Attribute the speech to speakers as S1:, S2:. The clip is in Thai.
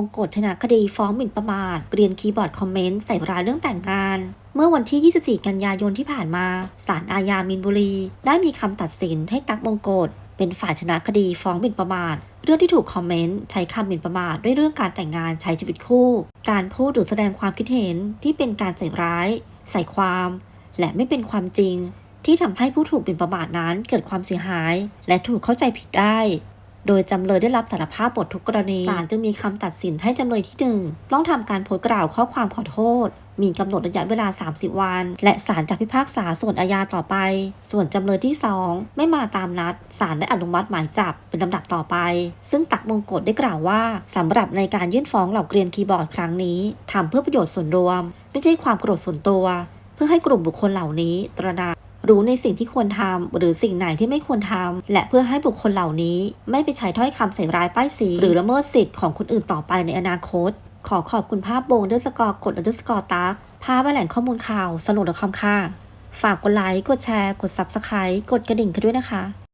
S1: งกฎชนะคดีฟ้องหมิ่นประมาทเกรียนคีย์บอร์ดคอมเมนต์ใส่ร้ายเรื่องแต่งงาน เมื่อวันที่ 24 กันยายนที่ผ่านมาศาลอาญามินบุรี ได้มีคำตัดสินให้ตักมงกฎเป็นฝ่ายชนะคดีฟ้องหมิ่นประมาท เรื่องที่ถูกคอมเมนต์ใช้คำหมิ่นประมาทด้วยเรื่องการแต่งงานใช้ชีวิตคู่ การพูดหรือแสดงความคิดเห็นที่เป็นการใส่ร้าย ใส่ความ และไม่เป็นความจริง ที่ทำให้ผู้ถูกหมิ่นประมาทนั้นเกิดความเสียหาย และถูกเข้าใจผิดได้ โดยจำเลยได้รับสารภาพบททุกกรณีศาลจึงมีคำตัดสินให้จำเลยที่หนึ่งต้องทำการโพสต์กล่าวข้อความขอโทษ มีกำหนดระยะเวลา 30 วัน และศาลจะพิพากษาส่วนอาญาต่อไป ส่วนจำเลยที่ 2 ไม่มาตามนัดศาลได้อนุมัติหมายจับเป็นลำดับต่อไป ซึ่งตักมงกฎได้กล่าวว่าสำหรับในการยื่นฟ้องเหล่าเกรียนคีย์บอร์ดครั้งนี้ทำเพื่อประโยชน์ส่วนรวม ไม่ใช่ความโกรธส่วนตัว เพื่อให้กลุ่มบุคคลเหล่านี้ตระหนัก รู้ในสิ่งที่ควรทำหรือสิ่งไหนที่ไม่ควรทำและเพื่อให้บุคคลเหล่านี้ ไม่ไปใช้ถ้อยคำใส่ร้ายป้ายสีหรือละเมิดสิทธิ์ของคนอื่นต่อไปในอนาคต ขอขอบคุณภาพโบงเดอร์สกอร์กดเดอร์สกอร์ตักภาพและแหล่งข้อมูลข่าวสนุกคอมค่ะ ฝากกดไลค์กดแชร์ กด Subscribe กดกระดิ่งกันด้วยนะคะ